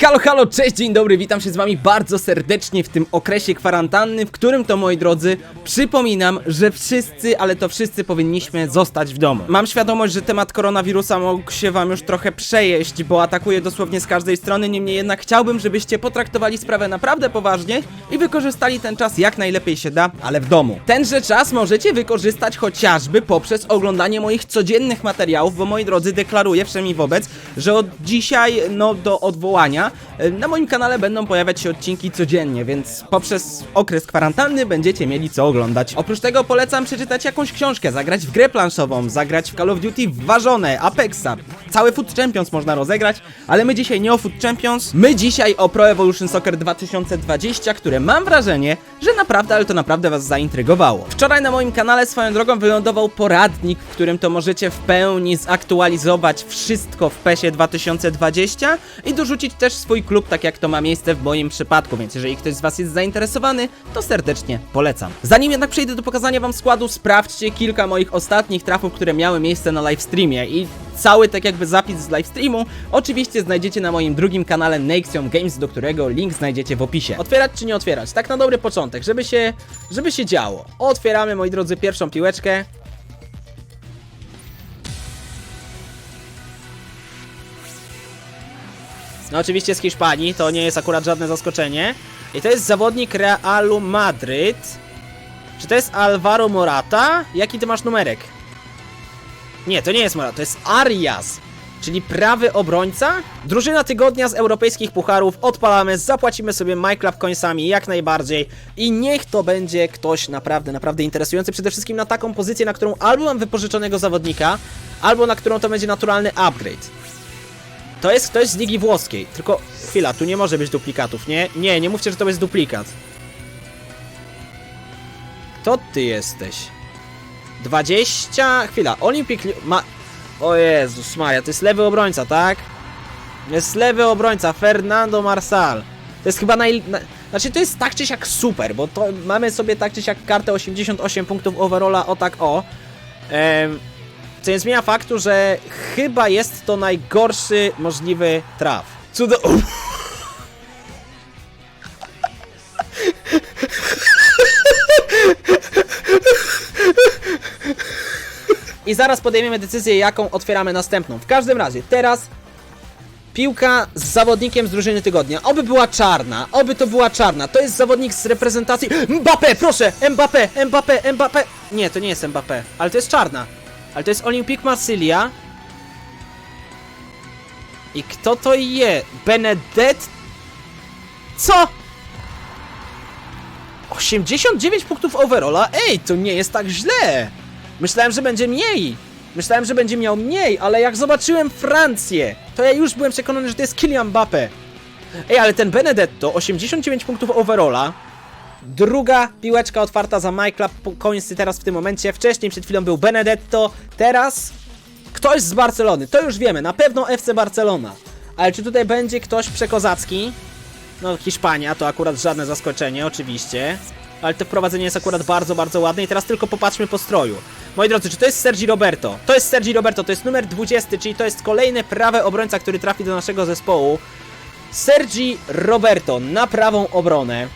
Halo, halo, cześć, dzień dobry, witam się z wami bardzo serdecznie w tym okresie kwarantanny, w którym to, moi drodzy, przypominam, że wszyscy, ale to wszyscy powinniśmy zostać w domu. Mam świadomość, że temat koronawirusa mógł się wam już trochę przejeść, bo atakuje dosłownie z każdej strony, niemniej jednak chciałbym, żebyście potraktowali sprawę naprawdę poważnie i wykorzystali ten czas jak najlepiej się da, ale w domu. Tenże czas możecie wykorzystać chociażby poprzez oglądanie moich codziennych materiałów, bo moi drodzy, deklaruję wszemi wobec, że od dzisiaj, no do odwołania, na moim kanale będą pojawiać się odcinki codziennie, więc poprzez okres kwarantanny będziecie mieli co oglądać. Oprócz tego polecam przeczytać jakąś książkę, zagrać w grę planszową, zagrać w Call of Duty w Warzone, Apexa, cały Foot Champions można rozegrać, ale my dzisiaj nie o Foot Champions, my dzisiaj o Pro Evolution Soccer 2020, które mam wrażenie, że naprawdę, ale to naprawdę was zaintrygowało. Wczoraj na moim kanale swoją drogą wylądował poradnik, w którym to możecie w pełni zaktualizować wszystko w PESie 2020 i dorzucić też swój klub, tak jak to ma miejsce w moim przypadku, więc jeżeli ktoś z was jest zainteresowany, to serdecznie polecam. Zanim jednak przejdę do pokazania wam składu, sprawdźcie kilka moich ostatnich trafów, które miały miejsce na livestreamie i cały tak jakby zapis z livestreamu oczywiście znajdziecie na moim drugim kanale Nexium Games, do którego link znajdziecie w opisie. Otwierać czy nie otwierać? Tak na dobry początek, żeby się, żeby się działo. Otwieramy, moi drodzy, pierwszą piłeczkę. No oczywiście z Hiszpanii, to nie jest akurat żadne zaskoczenie. I to jest zawodnik Realu Madryt. Czy to jest Alvaro Morata? Jaki ty masz numerek? Nie, to nie jest Morata, to jest Arias. Czyli prawy obrońca? Drużyna tygodnia z europejskich pucharów. Odpalamy, zapłacimy sobie MyClub coinsami jak najbardziej. I niech to będzie ktoś naprawdę, naprawdę interesujący. Przede wszystkim na taką pozycję, na którą albo mam wypożyczonego zawodnika, albo na którą to będzie naturalny upgrade. To jest ktoś z ligi włoskiej. Tylko chwila, tu nie może być duplikatów, nie? Nie, nie mówcie, że to jest duplikat. Kto ty jesteś? 20. Chwila, Olympic Li- ma. O Jezus Maria, to jest lewy obrońca, tak? Jest lewy obrońca, Fernando Marsal. To jest chyba naj. Na... Znaczy, to jest tak czy siak super, bo to mamy sobie tak czy siak kartę 88 punktów overalla, o tak o. Em, co nie zmienia faktu, że chyba jest to najgorszy możliwy traf. Cudo... I zaraz podejmiemy decyzję, jaką otwieramy następną. W każdym razie, teraz piłka z zawodnikiem z drużyny tygodnia. Oby była czarna, oby to była czarna. To jest zawodnik z reprezentacji. Mbappé, proszę! Mbappé, Mbappé, Mbappé. Nie, to nie jest Mbappé, ale to jest czarna. Ale to jest Olympique Marsylia. I kto to je? Benedett? Co? 89 punktów overalla? Ej, to nie jest tak źle! Myślałem, że będzie mniej! Myślałem, że będzie miał mniej, ale jak zobaczyłem Francję, to ja już byłem przekonany, że to jest Kylian Mbappé. Ej, ale ten Benedetto, 89 punktów overalla, Druga piłeczka otwarta za MyClub Coinsy teraz w tym momencie. Wcześniej przed chwilą był Benedetto, teraz ktoś z Barcelony. To już wiemy, na pewno FC Barcelona. Ale czy tutaj będzie ktoś przekozacki? No Hiszpania to akurat żadne zaskoczenie, oczywiście. Ale to wprowadzenie jest akurat bardzo, bardzo ładne i teraz tylko popatrzmy po stroju. Moi drodzy, czy to jest Sergi Roberto? To jest Sergi Roberto, to jest numer 20, czyli to jest kolejny prawy obrońca, który trafi do naszego zespołu. Sergi Roberto na prawą obronę.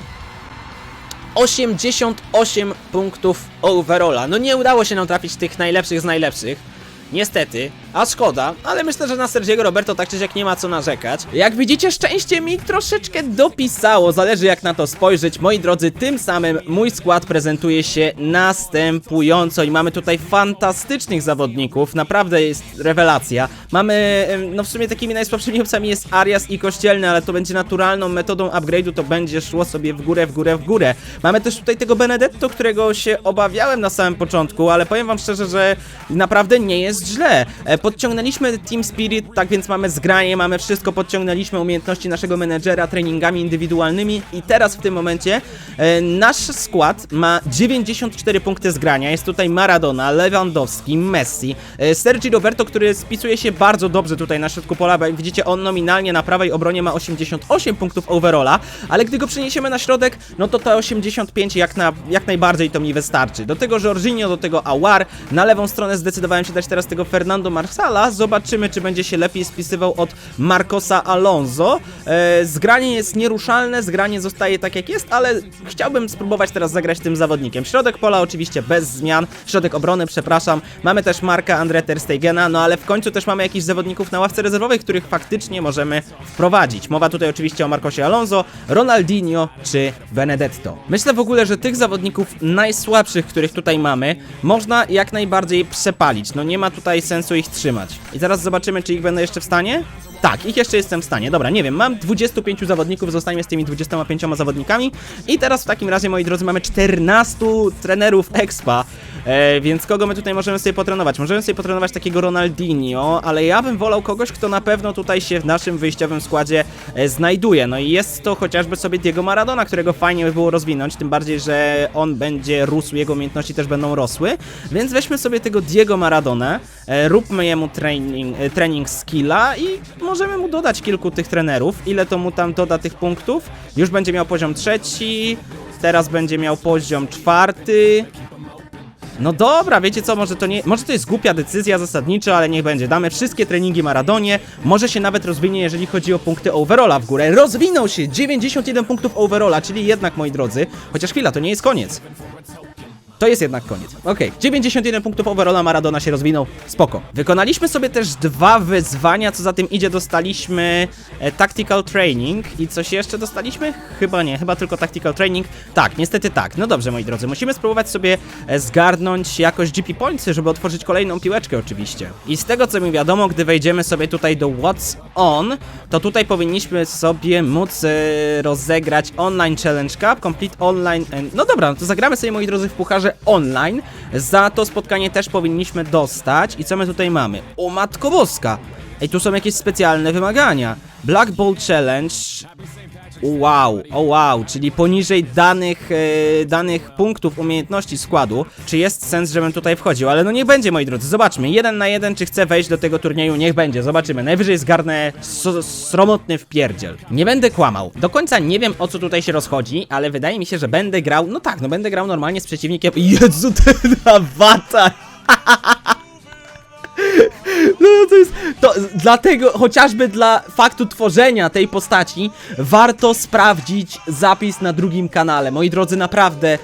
88 punktów overalla. No nie udało się nam trafić tych najlepszych z najlepszych. Niestety, a szkoda, ale myślę, że na Sergiego Roberto tak czy siak nie ma co narzekać. Jak widzicie, szczęście mi troszeczkę dopisało, zależy jak na to spojrzeć. Moi drodzy, tym samym mój skład prezentuje się następująco i mamy tutaj fantastycznych zawodników, naprawdę jest rewelacja. Mamy, no w sumie takimi najsłabszymi opcjami jest Arias i Kościelny, ale to będzie naturalną metodą upgrade'u, to będzie szło sobie w górę, w górę, w górę. Mamy też tutaj tego Benedetto, którego się obawiałem na samym początku, ale powiem wam szczerze, że naprawdę nie jest źle. E, Podciągnęliśmy Team Spirit, tak więc mamy zgranie, mamy wszystko, podciągnęliśmy umiejętności naszego menedżera treningami indywidualnymi i teraz w tym momencie e, nasz skład ma 94 punkty zgrania. Jest tutaj Maradona, Lewandowski, Messi, e, Sergi Roberto, który spisuje się bardzo dobrze tutaj na środku pola, bo jak widzicie on nominalnie na prawej obronie ma 88 punktów overalla, ale gdy go przeniesiemy na środek, no to te 85 jak, na, jak najbardziej to mi wystarczy. Do tego Jorginho, do tego Awar, na lewą stronę zdecydowałem się dać teraz tego Fernando Mar Sala. Zobaczymy, czy będzie się lepiej spisywał od Marcosa Alonso. E, zgranie jest nieruszalne, zgranie zostaje tak jak jest, ale chciałbym spróbować teraz zagrać tym zawodnikiem. Środek pola oczywiście bez zmian, środek obrony, przepraszam. Mamy też Marka Andre Ter Stegena, no ale w końcu też mamy jakichś zawodników na ławce rezerwowej, których faktycznie możemy wprowadzić. Mowa tutaj oczywiście o Marcosie Alonso, Ronaldinho czy Benedetto. Myślę w ogóle, że tych zawodników najsłabszych, których tutaj mamy, można jak najbardziej przepalić. No nie ma tutaj sensu ich trzymać. I zaraz zobaczymy, czy ich będę jeszcze w stanie. Tak, ich jeszcze jestem w stanie. Dobra, nie wiem, mam 25 zawodników, zostańmy z tymi 25 zawodnikami. I teraz w takim razie, moi drodzy, mamy 14 trenerów Expa. E, więc kogo my tutaj możemy sobie potrenować? Możemy sobie potrenować takiego Ronaldinho, ale ja bym wolał kogoś, kto na pewno tutaj się w naszym wyjściowym składzie e, znajduje. No i jest to chociażby sobie Diego Maradona, którego fajnie by było rozwinąć, tym bardziej, że on będzie rósł, jego umiejętności też będą rosły. Więc weźmy sobie tego Diego Maradona, róbmy jemu training, e, trening skilla i możemy mu dodać kilku tych trenerów. Ile to mu tam doda tych punktów? Już będzie miał poziom trzeci, teraz będzie miał poziom czwarty. No dobra, wiecie co, może to nie. Może to jest głupia decyzja zasadnicza, ale niech będzie. Damy wszystkie treningi Maradonie. Może się nawet rozwinie, jeżeli chodzi o punkty overalla w górę. Rozwinął się! 91 punktów overalla, czyli jednak, moi drodzy. Chociaż chwila, to nie jest koniec. To jest jednak koniec. Okej, 91 punktów overalla Maradona się rozwinął. Spoko. Wykonaliśmy sobie też dwa wyzwania, co za tym idzie, dostaliśmy e, Tactical Training i coś jeszcze dostaliśmy? Chyba nie, chyba tylko Tactical Training. Tak, niestety tak. No dobrze, moi drodzy, musimy spróbować sobie e, zgarnąć jakoś GP Pointsy, żeby otworzyć kolejną piłeczkę oczywiście. I z tego, co mi wiadomo, gdy wejdziemy sobie tutaj do What's On, to tutaj powinniśmy sobie móc e, rozegrać Online Challenge Cup, Complete Online... And... No dobra, no to zagramy sobie, moi drodzy, w pucharze online. Za to spotkanie też powinniśmy dostać. I co my tutaj mamy? O matko boska! Ej, tu są jakieś specjalne wymagania. Black Ball Challenge. Wow, o wow, czyli poniżej danych, e, danych punktów umiejętności składu. Czy jest sens, żebym tutaj wchodził? Ale no niech będzie, moi drodzy, zobaczmy. Jeden na jeden, czy chcę wejść do tego turnieju? Niech będzie, zobaczymy. Najwyżej zgarnę sromotny wpierdziel. Nie będę kłamał. Do końca nie wiem, o co tutaj się rozchodzi, ale wydaje mi się, że będę grał, no tak, no będę grał normalnie z przeciwnikiem. Jezu, ten awatar! No to jest. To dlatego, chociażby dla faktu tworzenia tej postaci, warto sprawdzić zapis na drugim kanale. Moi drodzy, naprawdę.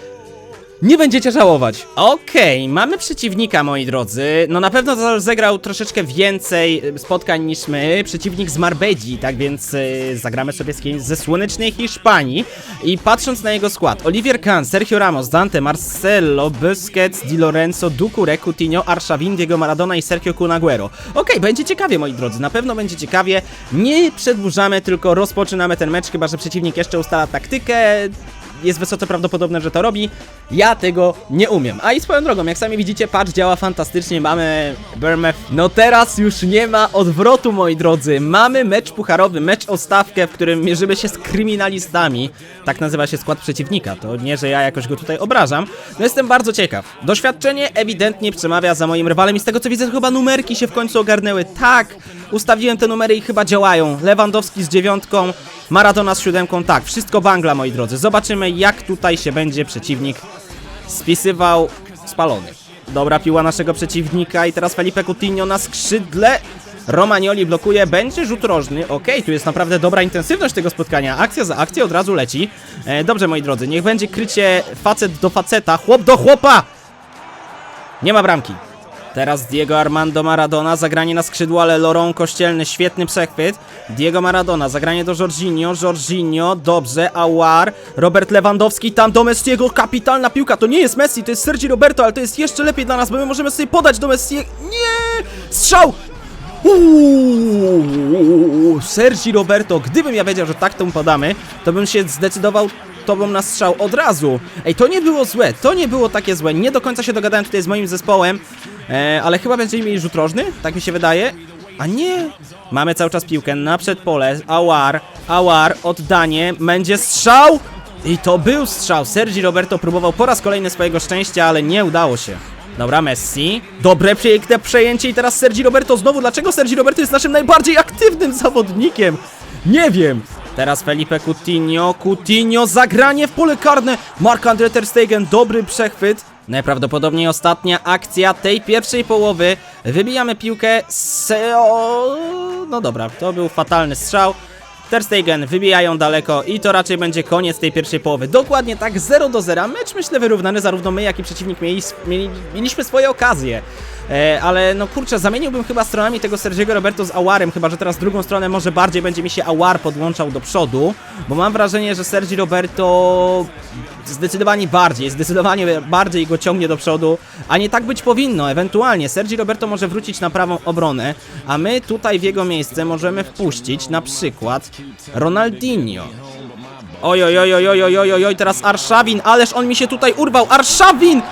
Nie będziecie żałować. Okej, mamy przeciwnika, moi drodzy. No na pewno zagrał troszeczkę więcej e, spotkań niż my. Przeciwnik z Marbedzi, tak więc e, zagramy sobie z kimś ze słonecznej Hiszpanii. I patrząc na jego skład, Olivier Kahn, Sergio Ramos, Dante, Marcelo, Busquets, Di Lorenzo, Ducure, Coutinho, Arshavin, Diego Maradona i Sergio Cunaguero. Okej, będzie ciekawie, moi drodzy, na pewno będzie ciekawie. Nie przedłużamy, tylko rozpoczynamy ten mecz, chyba że przeciwnik jeszcze ustala taktykę jest wysoce prawdopodobne, że to robi. Ja tego nie umiem. A i swoją drogą, jak sami widzicie, patch działa fantastycznie. Mamy Bermef. No teraz już nie ma odwrotu, moi drodzy. Mamy mecz pucharowy, mecz o stawkę, w którym mierzymy się z kryminalistami. Tak nazywa się skład przeciwnika. To nie, że ja jakoś go tutaj obrażam. No jestem bardzo ciekaw. Doświadczenie ewidentnie przemawia za moim rywalem i z tego co widzę, chyba numerki się w końcu ogarnęły. Tak, ustawiłem te numery i chyba działają. Lewandowski z dziewiątką, Maradona z siódemką, tak, wszystko bangla, moi drodzy. Zobaczymy, jak tutaj się będzie przeciwnik spisywał spalony. Dobra piła naszego przeciwnika i teraz Felipe Coutinho na skrzydle. Romagnoli blokuje, będzie rzut rożny. Okej, tu jest naprawdę dobra intensywność tego spotkania. Akcja za akcją od razu leci. E, dobrze, moi drodzy, niech będzie krycie facet do faceta, chłop do chłopa! Nie ma bramki. Teraz Diego Armando Maradona, zagranie na skrzydło, ale Kościelny, świetny przechwyt. Diego Maradona, zagranie do Jorginho, Jorginho, dobrze, Awar, Robert Lewandowski, tam do Messiego, kapitalna piłka, to nie jest Messi, to jest Sergi Roberto, ale to jest jeszcze lepiej dla nas, bo my możemy sobie podać do Messi. Nie! Strzał! Uuu, Sergi Roberto, gdybym ja wiedział, że tak to mu podamy, to bym się zdecydował tobą na strzał od razu. Ej, to nie było złe, to nie było takie złe. Nie do końca się dogadałem tutaj z moim zespołem, e, ale chyba będziemy mieli rzut rożny, tak mi się wydaje. A nie! Mamy cały czas piłkę na przedpole, Awar, Awar, oddanie, będzie strzał! I to był strzał. Sergi Roberto próbował po raz kolejny swojego szczęścia, ale nie udało się. Dobra, Messi. Dobre, piękne przejęcie i teraz Sergi Roberto znowu. Dlaczego Sergi Roberto jest naszym najbardziej aktywnym zawodnikiem? Nie wiem. Teraz Felipe Coutinho. Coutinho, zagranie w pole karne. Mark Andre Ter Stegen, dobry przechwyt. Najprawdopodobniej ostatnia akcja tej pierwszej połowy. Wybijamy piłkę. Seo... No dobra, to był fatalny strzał. Ter Stegen wybijają daleko i to raczej będzie koniec tej pierwszej połowy. Dokładnie tak, 0 do 0. Mecz myślę wyrównany, zarówno my, jak i przeciwnik mieli, mieli, mieliśmy swoje okazje. E, ale no kurczę, zamieniłbym chyba stronami tego Sergiego Roberto z Awarem, chyba że teraz drugą stronę może bardziej będzie mi się Awar podłączał do przodu, bo mam wrażenie, że Sergi Roberto zdecydowanie bardziej, zdecydowanie bardziej go ciągnie do przodu, a nie tak być powinno. Ewentualnie Sergi Roberto może wrócić na prawą obronę, a my tutaj w jego miejsce możemy wpuścić na przykład Ronaldinho. Oj, oj, oj, oj, oj, oj, oj, oj, teraz Arszawin, ależ on mi się tutaj urwał. Arszawin!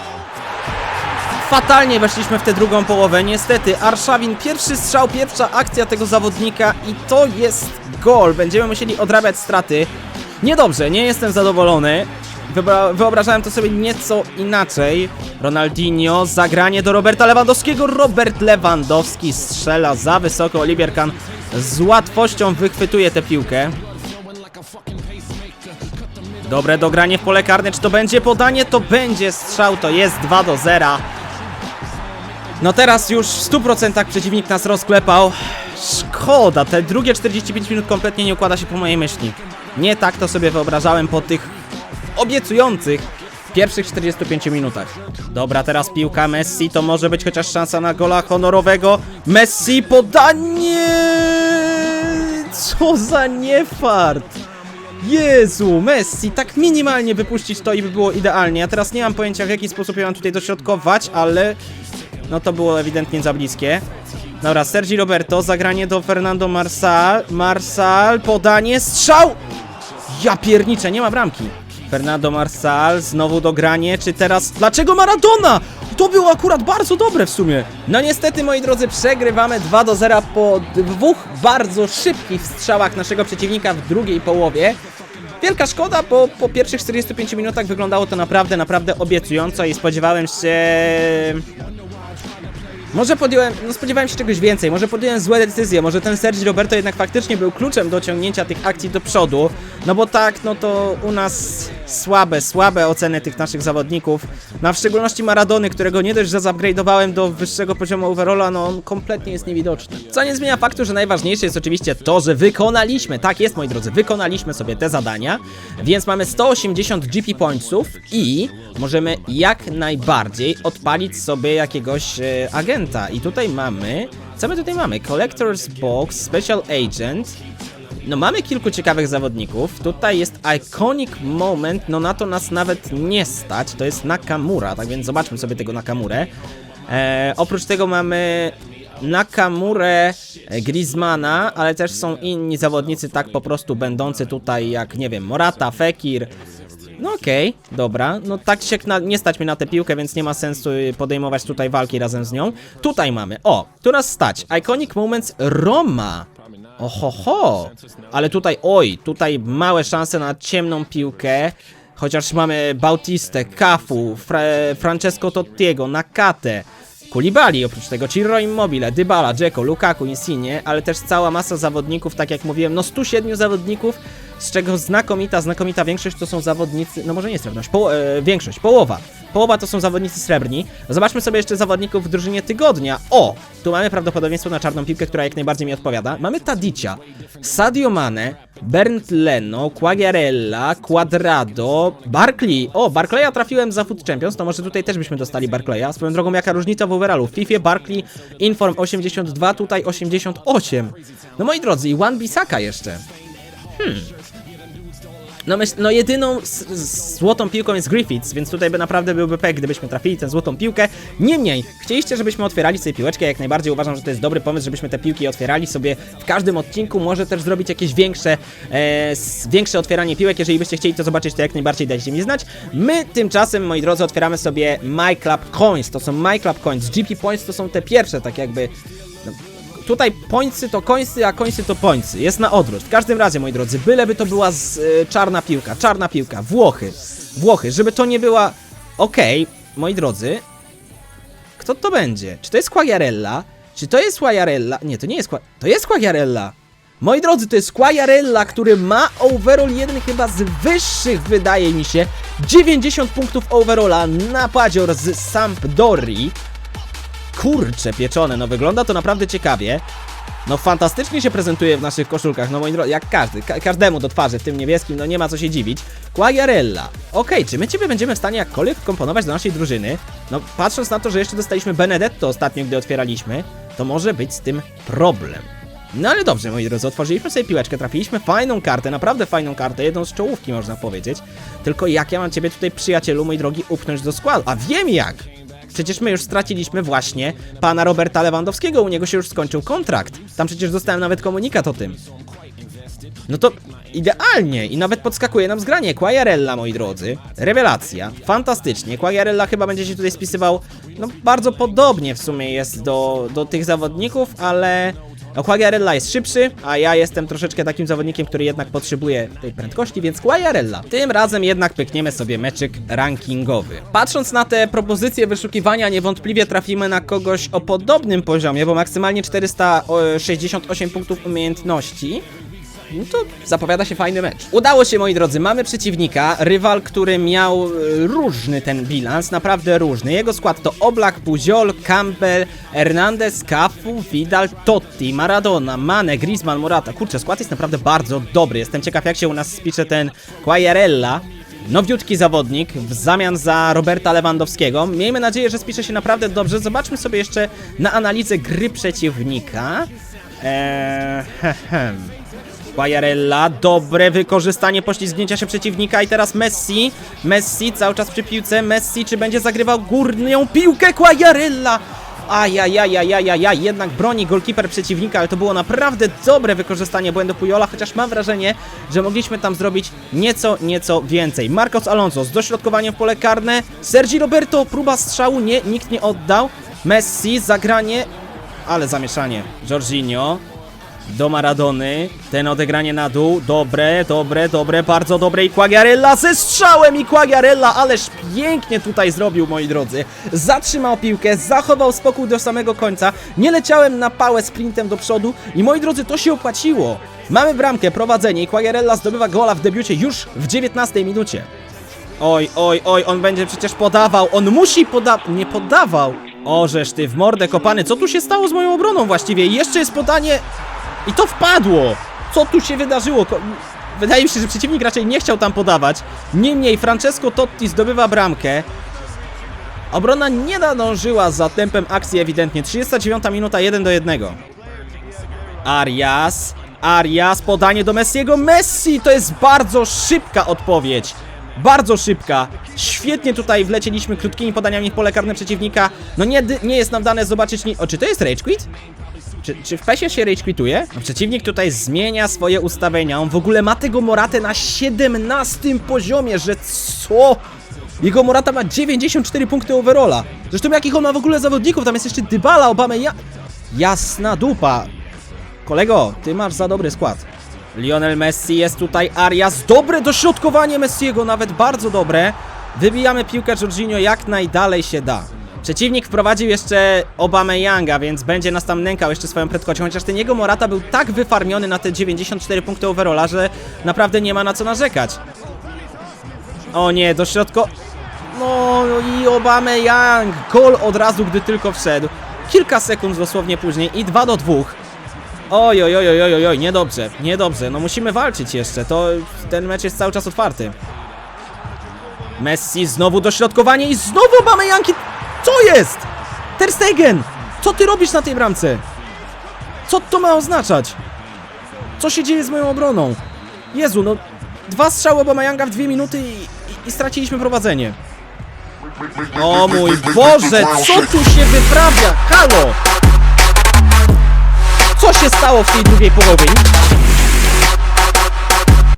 Fatalnie weszliśmy w tę drugą połowę, niestety. Arszawin, pierwszy strzał, pierwsza akcja tego zawodnika i to jest gol. Będziemy musieli odrabiać straty. Niedobrze, nie jestem zadowolony. Wyobrażałem to sobie nieco inaczej. Ronaldinho, zagranie do Roberta Lewandowskiego. Robert Lewandowski strzela za wysoko. Olivier Kahn z łatwością wychwytuje tę piłkę. Dobre dogranie w pole karne. Czy to będzie podanie? To będzie strzał. To jest 2 do 0. No teraz już w 100% przeciwnik nas rozklepał. Szkoda, te drugie 45 minut kompletnie nie układa się po mojej myśli. Nie tak to sobie wyobrażałem po tych obiecujących pierwszych 45 minutach. Dobra, teraz piłka Messi, to może być chociaż szansa na gola honorowego. Messi, podanie! Co za niefart! Jezu, Messi, tak minimalnie wypuścić to i by było idealnie. Ja teraz nie mam pojęcia w jaki sposób mam tutaj dośrodkować, ale no to było ewidentnie za bliskie. Dobra, Sergi Roberto, zagranie do Fernando Marsal. Marsal, podanie, strzał! Ja pierniczę, nie ma bramki. Fernando Marsal, znowu dogranie, czy teraz... Dlaczego Maradona? To było akurat bardzo dobre w sumie. No niestety, moi drodzy, przegrywamy 2 do 0 po dwóch bardzo szybkich strzałach naszego przeciwnika w drugiej połowie. Wielka szkoda, bo po pierwszych 45 minutach wyglądało to naprawdę, naprawdę obiecująco i spodziewałem się... Może podjąłem, no spodziewałem się czegoś więcej, może podjąłem złe decyzje, może ten Sergi Roberto jednak faktycznie był kluczem do ciągnięcia tych akcji do przodu, no bo tak, no to u nas słabe, słabe oceny tych naszych zawodników, no a w szczególności Maradony, którego nie dość, że zupgrade'owałem do wyższego poziomu overalla, no on kompletnie jest niewidoczny. Co nie zmienia faktu, że najważniejsze jest oczywiście to, że wykonaliśmy, tak jest moi drodzy, wykonaliśmy sobie te zadania, więc mamy 180 GP pointsów i możemy jak najbardziej odpalić sobie jakiegoś e, agenta. I tutaj mamy. Co my tutaj mamy? Collector's Box, Special Agent. No mamy kilku ciekawych zawodników. Tutaj jest Iconic Moment, no na to nas nawet nie stać. To jest Nakamura, tak więc zobaczmy sobie tego Nakamurę. E, oprócz tego mamy Nakamurę e, Griezmana, ale też są inni zawodnicy tak po prostu będący tutaj jak, nie wiem, Morata, Fekir, no okej, dobra. No tak się na, nie stać mnie na tę piłkę, więc nie ma sensu y, podejmować tutaj walki razem z nią. Tutaj mamy, o, tu nas stać. Iconic Moments Roma. Ohoho. Ale tutaj, oj, tutaj małe szanse na ciemną piłkę. Chociaż mamy Bautistę, Cafu, Fra Francesco Tottiego, Nakate. Kulibali, oprócz tego Ciro Immobile, Dybala, Dzeko, Lukaku, Insigne, ale też cała masa zawodników, tak jak mówiłem, no 107 zawodników, z czego znakomita, znakomita większość to są zawodnicy, no może nie srebrność, po, e, większość, połowa. Połowa to są zawodnicy srebrni. Zobaczmy sobie jeszcze zawodników w drużynie tygodnia. O! Tu mamy prawdopodobieństwo na czarną piłkę, która jak najbardziej mi odpowiada. Mamy Tadicia, Sadio Mane, Bernd Leno, Quagliarella, Quadrado, Barkley. O, Barclaya trafiłem za Foot Champions, to może tutaj też byśmy dostali Barclaya. Swoją drogą, jaka różnica w overallu. W FIFA Barkley, Inform 82, tutaj 88. No moi drodzy, i One Bisaka jeszcze. No, myśl, no jedyną złotą piłką jest Griffiths, więc tutaj by naprawdę byłby pek, gdybyśmy trafili tę złotą piłkę. Niemniej, chcieliście, żebyśmy otwierali sobie piłeczkę, jak najbardziej uważam, że to jest dobry pomysł, żebyśmy te piłki otwierali sobie w każdym odcinku, może też zrobić jakieś większe, e, większe otwieranie piłek, jeżeli byście chcieli to zobaczyć, to jak najbardziej dajcie mi znać. My tymczasem, moi drodzy, otwieramy sobie My Club Coins, to są My Club Coins, GP Points to są te pierwsze, tak jakby Tutaj pońcy to końcy, a końcy to pońcy. Jest na odwrót. W każdym razie, moi drodzy, byleby to była z, y, czarna piłka, czarna piłka, Włochy, Włochy, żeby to nie była... Okej, moi drodzy, kto to będzie? Czy to jest Quagliarella? Czy to jest Quagliarella? Nie, to nie jest. To jest Quagliarella! Moi drodzy, to jest Quagliarella, który ma overall jeden chyba z wyższych, wydaje mi się. 90 punktów overalla, napadzior z Sampdori. Kurcze pieczone, no wygląda to naprawdę ciekawie. No fantastycznie się prezentuje w naszych koszulkach, no moi drodzy, jak każdy, ka każdemu do twarzy w tym niebieskim, no nie ma co się dziwić. Quagliarella. Okej, czy my ciebie będziemy w stanie jakkolwiek komponować do naszej drużyny? No patrząc na to, że jeszcze dostaliśmy Benedetto ostatnio, gdy otwieraliśmy, to może być z tym problem. No ale dobrze, moi drodzy, otworzyliśmy sobie piłeczkę, trafiliśmy fajną kartę, naprawdę fajną kartę, jedną z czołówki można powiedzieć. Tylko jak ja mam ciebie tutaj, przyjacielu, mój drogi, upchnąć do składu? A wiem jak! Przecież my już straciliśmy właśnie pana Roberta Lewandowskiego, u niego się już skończył kontrakt. Tam przecież dostałem nawet komunikat o tym. No to idealnie i nawet podskakuje nam zgranie. Quagliarella, moi drodzy. Rewelacja. Fantastycznie. Quagliarella chyba będzie się tutaj spisywał, no bardzo podobnie w sumie jest do, do tych zawodników, ale... Quagliarella jest szybszy, a ja jestem troszeczkę takim zawodnikiem, który jednak potrzebuje tej prędkości, więc Quagliarella. Tym razem jednak pykniemy sobie meczyk rankingowy. Patrząc na te propozycje wyszukiwania, niewątpliwie trafimy na kogoś o podobnym poziomie, bo maksymalnie 468 punktów umiejętności. No to zapowiada się fajny mecz. Udało się, moi drodzy, mamy przeciwnika, rywal, który miał e, różny ten bilans, naprawdę różny. Jego skład to Oblak, Puziol, Campbell, Hernandez, Cafu, Vidal, Totti, Maradona, Mane, Griezmann, Morata. Kurczę, skład jest naprawdę bardzo dobry. Jestem ciekaw, jak się u nas spisze ten Quagliarella. Nowiutki zawodnik w zamian za Roberta Lewandowskiego. Miejmy nadzieję, że spisze się naprawdę dobrze. Zobaczmy sobie jeszcze na analizę gry przeciwnika. Eee, hehem. Quagliarella, dobre wykorzystanie poślizgnięcia się przeciwnika i teraz Messi. Messi cały czas przy piłce. Messi czy będzie zagrywał górną piłkę Quagliarella? Ajajajajajajaj, jednak broni golkiper przeciwnika, ale to było naprawdę dobre wykorzystanie błędu Pujola, chociaż mam wrażenie, że mogliśmy tam zrobić nieco, nieco więcej. Marcos Alonso z dośrodkowaniem w pole karne, Sergi Roberto, próba strzału, nie, nikt nie oddał. Messi, zagranie, ale zamieszanie. Jorginho, do Maradony, ten odegranie na dół, dobre, dobre, dobre, bardzo dobre i Quagliarella ze strzałem i Quagliarella, ależ pięknie tutaj zrobił, moi drodzy. Zatrzymał piłkę, zachował spokój do samego końca, nie leciałem na pałę sprintem do przodu i moi drodzy, to się opłaciło. Mamy bramkę, prowadzenie i Quagliarella zdobywa gola w debiucie już w 19 minucie. Oj, oj, oj, on będzie przecież podawał, on musi podawać, nie podawał. Ożeż ty w mordę kopany, co tu się stało z moją obroną właściwie? Jeszcze jest podanie i to wpadło! Co tu się wydarzyło? Wydaje mi się, że przeciwnik raczej nie chciał tam podawać. Niemniej Francesco Totti zdobywa bramkę. Obrona nie nadążyła za tempem akcji ewidentnie. 39 minuta 1 do 1. Arias. Arias, podanie do Messiego. Messi to jest bardzo szybka odpowiedź. Bardzo szybka. Świetnie tutaj wlecieliśmy krótkimi podaniami w pole karne przeciwnika. No nie, nie jest nam dane zobaczyć ni... O, czy to jest rage quit? Czy, czy w PESie się rage quituje? Przeciwnik tutaj zmienia swoje ustawienia. On w ogóle ma tego Moratę na 17 poziomie, że co? Jego Morata ma 94 punkty overalla. Zresztą jakich on ma w ogóle zawodników? Tam jest jeszcze Dybala, Obama, ja... Jasna dupa. Kolego, ty masz za dobry skład. Lionel Messi jest tutaj, Arias, dobre dośrodkowanie Messiego, nawet bardzo dobre. Wybijamy piłkę Jorginho jak najdalej się da. Przeciwnik wprowadził jeszcze Obama Younga, więc będzie nas tam nękał jeszcze swoją prędkością, chociaż ten jego Morata był tak wyfarmiony na te 94 punkty overalla, że naprawdę nie ma na co narzekać. O nie, dośrodko... No i Obama Young, gol od razu, gdy tylko wszedł. Kilka sekund dosłownie później i 2 do 2. Oj, oj, oj, oj, oj, oj, niedobrze, niedobrze, no musimy walczyć jeszcze, to ten mecz jest cały czas otwarty. Messi, znowu dośrodkowanie i znowu mamy Janki. Co jest? Ter Stegen, co ty robisz na tej bramce? Co to ma oznaczać? Co się dzieje z moją obroną? Jezu, no dwa strzały Obamajanga w dwie minuty i, i, i straciliśmy prowadzenie. O mój Boże, co tu się wyprawia? Halo! Co się stało w tej drugiej połowie?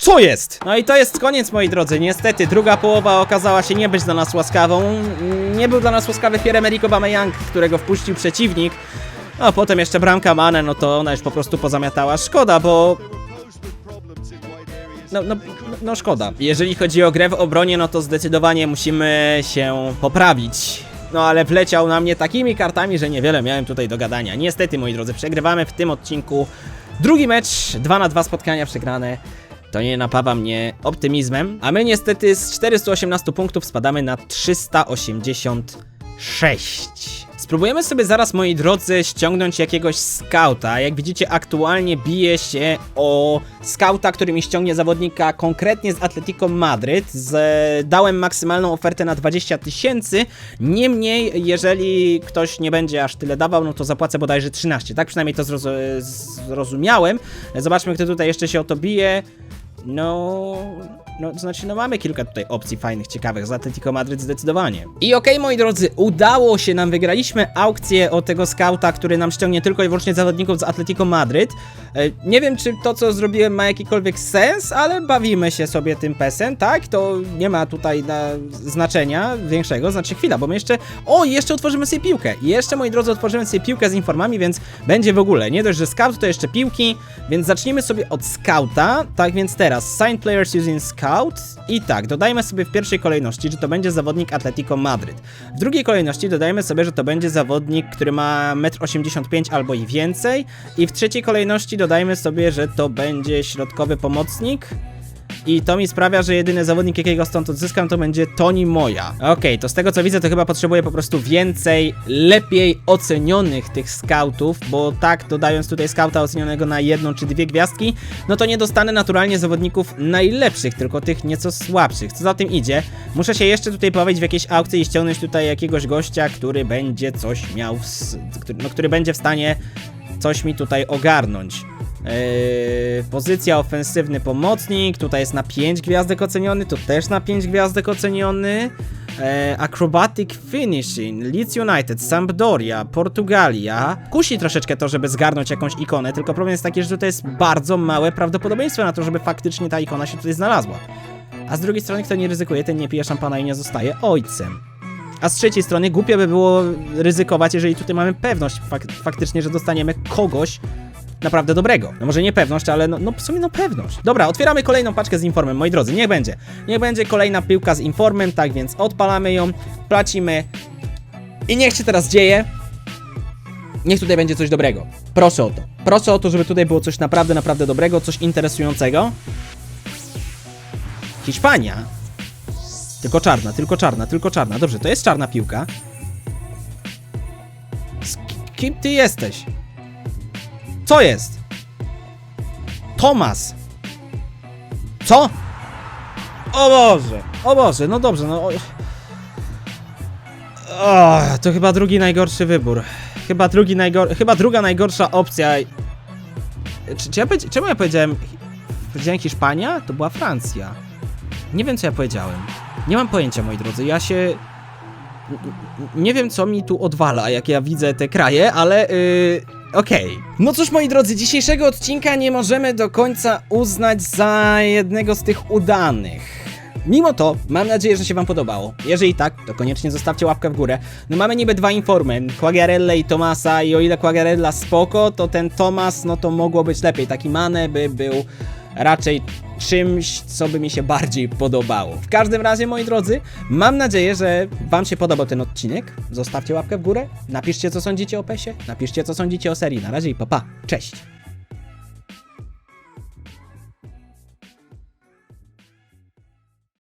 Co jest? No i to jest koniec, moi drodzy. Niestety, druga połowa okazała się nie być dla nas łaskawą. Nie był dla nas łaskawy Pierre-Emerick Aubameyang, którego wpuścił przeciwnik. A potem jeszcze bramka Mane, no to ona już po prostu pozamiatała. Szkoda, bo no, no, no szkoda. Jeżeli chodzi o grę w obronie, no to zdecydowanie musimy się poprawić. No ale wleciał na mnie takimi kartami, że niewiele miałem tutaj do gadania. Niestety, moi drodzy, przegrywamy w tym odcinku Drugi mecz, 2 na 2 spotkania przegrane. To nie napawa mnie optymizmem, a my niestety z 418 punktów spadamy na 386. Spróbujemy sobie zaraz, moi drodzy, ściągnąć jakiegoś skauta. Jak widzicie, aktualnie bije się o skauta, który mi ściągnie zawodnika konkretnie z Atletico Madryt. Z, dałem maksymalną ofertę na 20 tysięcy. Niemniej, jeżeli ktoś nie będzie aż tyle dawał, no to zapłacę bodajże 13. Tak przynajmniej to zrozu zrozumiałem. Zobaczmy, kto tutaj jeszcze się o to bije. No, no, to znaczy, no mamy kilka tutaj opcji fajnych, ciekawych z Atletico Madryt zdecydowanie. I okej, moi drodzy, udało się nam, wygraliśmy aukcję o tego skauta, który nam ściągnie tylko i wyłącznie zawodników z Atletico Madryt. E, Nie wiem, czy to, co zrobiłem, ma jakikolwiek sens, ale bawimy się sobie tym pesem, tak? To nie ma tutaj na znaczenia większego, znaczy chwila, bo my jeszcze... O, jeszcze otworzymy sobie piłkę. Jeszcze, moi drodzy, otworzymy sobie piłkę z informami, więc będzie w ogóle. Nie dość, że scout, to jeszcze piłki, więc zacznijmy sobie od scouta. Tak więc teraz, sign players using scout i tak, dodajmy sobie w pierwszej kolejności, że to będzie zawodnik Atletico Madryt. W drugiej kolejności dodajmy sobie, że to będzie zawodnik, który ma 1,85 m albo i więcej i w trzeciej kolejności dodajmy sobie, że to będzie środkowy pomocnik. I to mi sprawia, że jedyny zawodnik, jakiego stąd odzyskam, to będzie Toni Moja. Okej, to z tego co widzę, to chyba potrzebuję po prostu więcej, lepiej ocenionych tych scoutów, bo tak, dodając tutaj scouta ocenionego na jedną czy dwie gwiazdki, no to nie dostanę naturalnie zawodników najlepszych, tylko tych nieco słabszych. Co za tym idzie, muszę się jeszcze tutaj bawić w jakieś aukcje i ściągnąć tutaj jakiegoś gościa, który będzie coś miał, w, no, który będzie w stanie coś mi tutaj ogarnąć. Yy, pozycja ofensywny pomocnik, tutaj jest na 5 gwiazdek oceniony, tu też na 5 gwiazdek oceniony. E, acrobatic Finishing, Leeds United, Sampdoria, Portugalia. Kusi troszeczkę to, żeby zgarnąć jakąś ikonę, tylko problem jest taki, że tutaj jest bardzo małe prawdopodobieństwo na to, żeby faktycznie ta ikona się tutaj znalazła. A z drugiej strony, kto nie ryzykuje, ten nie pije szampana i nie zostaje ojcem. A z trzeciej strony, głupio by było ryzykować, jeżeli tutaj mamy pewność fak faktycznie, że dostaniemy kogoś, naprawdę dobrego. No może nie pewność, ale no, no w sumie no pewność. Dobra, otwieramy kolejną paczkę z informem, moi drodzy, niech będzie. Niech będzie kolejna piłka z informem, tak więc odpalamy ją, placimy i niech się teraz dzieje. Niech tutaj będzie coś dobrego. Proszę o to. Proszę o to, żeby tutaj było coś naprawdę, naprawdę dobrego, coś interesującego. Hiszpania. Tylko czarna, tylko czarna, tylko czarna. Dobrze, to jest czarna piłka. Z kim ty jesteś? Co jest? Tomas. Co? O Boże, o Boże, no dobrze, no. To chyba drugi najgorszy wybór. Chyba drugi najgor... Chyba druga najgorsza opcja. Czy, czy ja powiedzi... Czemu ja powiedziałem... Powiedziałem Hiszpania? To była Francja. Nie wiem, co ja powiedziałem. Nie mam pojęcia, moi drodzy. Ja się... Nie wiem, co mi tu odwala, jak ja widzę te kraje, ale... Yy... Okej. No cóż, moi drodzy, dzisiejszego odcinka nie możemy do końca uznać za jednego z tych udanych. Mimo to, mam nadzieję, że się Wam podobało. Jeżeli tak, to koniecznie zostawcie łapkę w górę. No mamy niby dwa informy, Quagliarella i Tomasa i o ile Quagliarella spoko, to ten Tomas, no to mogło być lepiej. Taki Mane by był raczej czymś, co by mi się bardziej podobało. W każdym razie, moi drodzy, mam nadzieję, że Wam się podobał ten odcinek. Zostawcie łapkę w górę, napiszcie, co sądzicie o PESie, napiszcie, co sądzicie o serii. Na razie i pa, pa. Cześć!